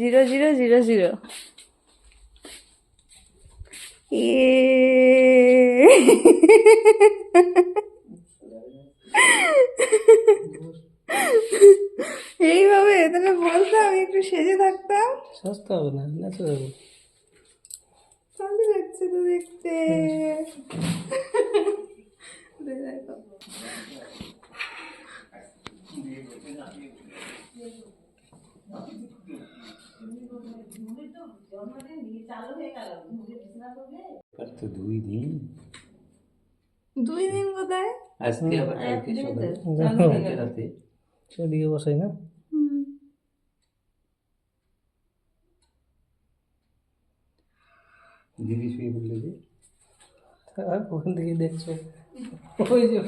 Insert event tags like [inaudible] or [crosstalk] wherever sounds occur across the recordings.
Zero zero zero zero. এইভাবে তাহলে বলতাম একটু সেজে থাকতাম। সস্তা হবে না ন্যাচারাল ভালো লাগছে তো দেখতে দেখো আর তো দুই দিন। দুই দিন কোথায় আজকে আবার কালকে সকালে। রাতে। সেদিকে বসাই না? দিদি শুয়ে বললে যে। আর ওখান থেকে দেখছ। ওই যে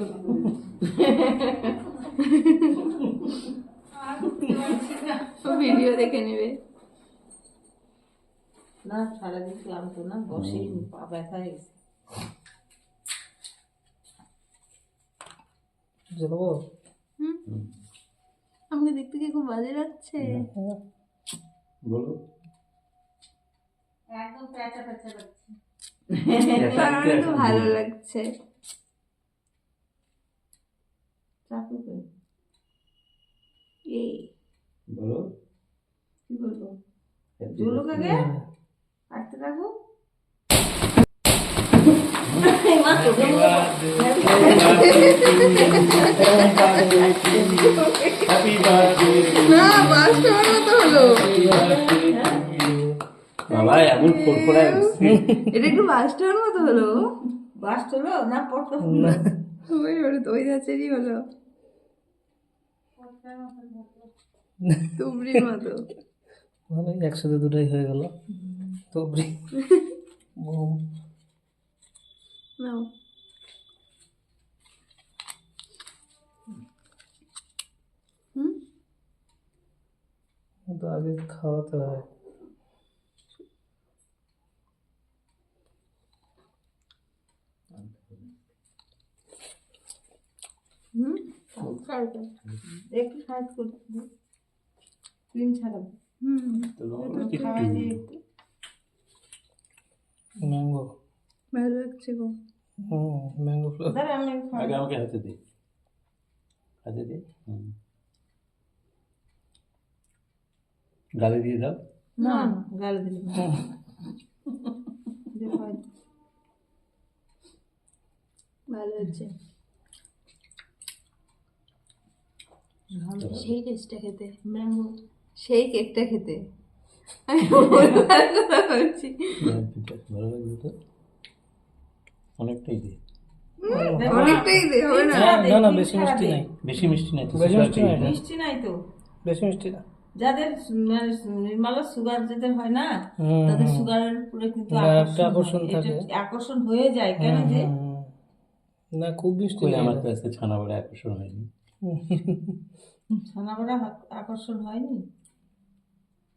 ভিডিও দেখে নেবে। না সারাদিন ক্লান্ত না বসেই পা ব্যথা হয়ে গেছে। আমাকে দেখতে কি খুব বাজে লাগছে। বলো। একদম প্যাচা প্যাচা লাগছে। তার তো ভালো লাগছে। চাকু করে এই। বলো। কি বলব? Happy আগে? হলো। বাবা এমন এটা একটু বাসটার মতো হলো? বাস তোলো না পটকা ওই হলো তো ওই যাচ্ছেরই হলো। তুমরির মতো। ভালোই একসাথে দুটাই হয়ে গেল। তো বুম নাও হুম তো আগে খাওয়াতে হয় হুম একটু সাহায্য করতে ক্রিম ছাড়াবো হুম তো লবণ একটু খাওয়াই দিয়ে একটু ম্যাঙ্গো ভালো লাগছে গো হুম ম্যাঙ্গো ফ্লেভার ধর আমি আগে আমাকে হাতে দে হাতে দে হুম। গালে দিয়ে দাও না গালে দিলে। ভালো হচ্ছে সেই টেস্টটা খেতে ম্যাঙ্গো সেই কেকটা খেতে অনেকটাই [laughs] দে অনেকটাই দে হবে না? না না বেশি মিষ্টি নাই। বেশি মিষ্টি নাই বেশি মিষ্টি নাই মিষ্টি নাই তো। বেশি মিষ্টি না। যাদের মানে সুগার যাদের হয় না তাদের সুগারের উপরে কিন্তু আকর্ষণ থাকে। আকর্ষণ হয়ে যায় কেন যে? না খুব মিষ্টি আমার কাছে ছানা বড় আকর্ষণ হয়নি? ছানাবড়া হাক- আকর্ষণ হয়নি?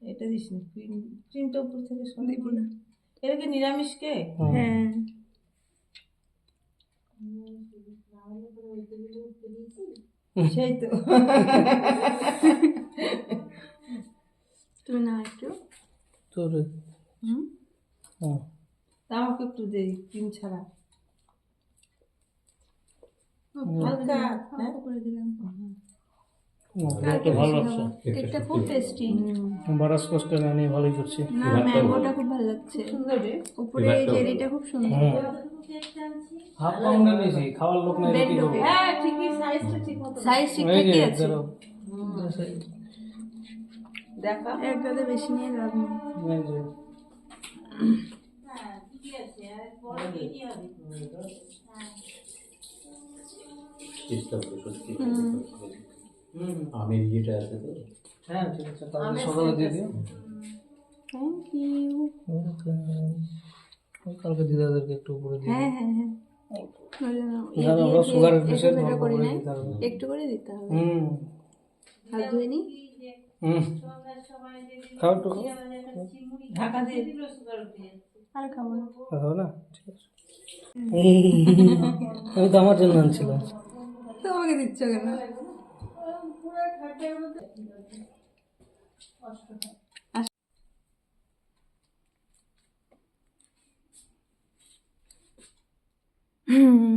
এটা দিস না ক্রিম ক্রিমটা উপর থেকে দিব না। এটা কি নিরামিষকে হ্যাঁ। সেই তো। তুমি না একটু। তোর হুম? তা আমাকে একটু দেই ক্রিম ছাড়া। হালকা হ্যাঁ? করে দিলাম হুম, এটা ভালো লাগছে কেকটা খুব টেস্টি বাটার স্কচটা না নিয়ে ভালোই করছি। না ম্যাঙ্গোটা খুব ভালো লাগছে। সুন্দর রে। উপরে এই খুব সুন্দর। হুম। হাফ পাউন্ডে নিয়েছি খাওয়ার লোক নাই কি করব? হ্যাঁ ঠিকই সাইজটা ঠিক মতো। সাইজ এই আছে। দেখা। একটাতে বেশি নিয়ে লাভ নেই। হুম। আমের ইয়েটা আছে তো? হ্যাঁ ঠিক আছে তাহলে সকালে দিয়ে দিও। থ্যাংক ইউ ওই কালকে দিদাদেরকে একটু উপরে দিয়ে হ্যাঁ হ্যাঁ হ্যাঁ। পেশেন্ট একটু করে দিতে হবে। হুম। হাত ধুয়ে নি? হুম। খাও একটু। ঢাকা দিয়ে। আর খাব না। ঠিক আছে। আমি তো আমার জন্য আনছিলাম তো আমাকে দিচ্ছ কেন? 嗯。嗯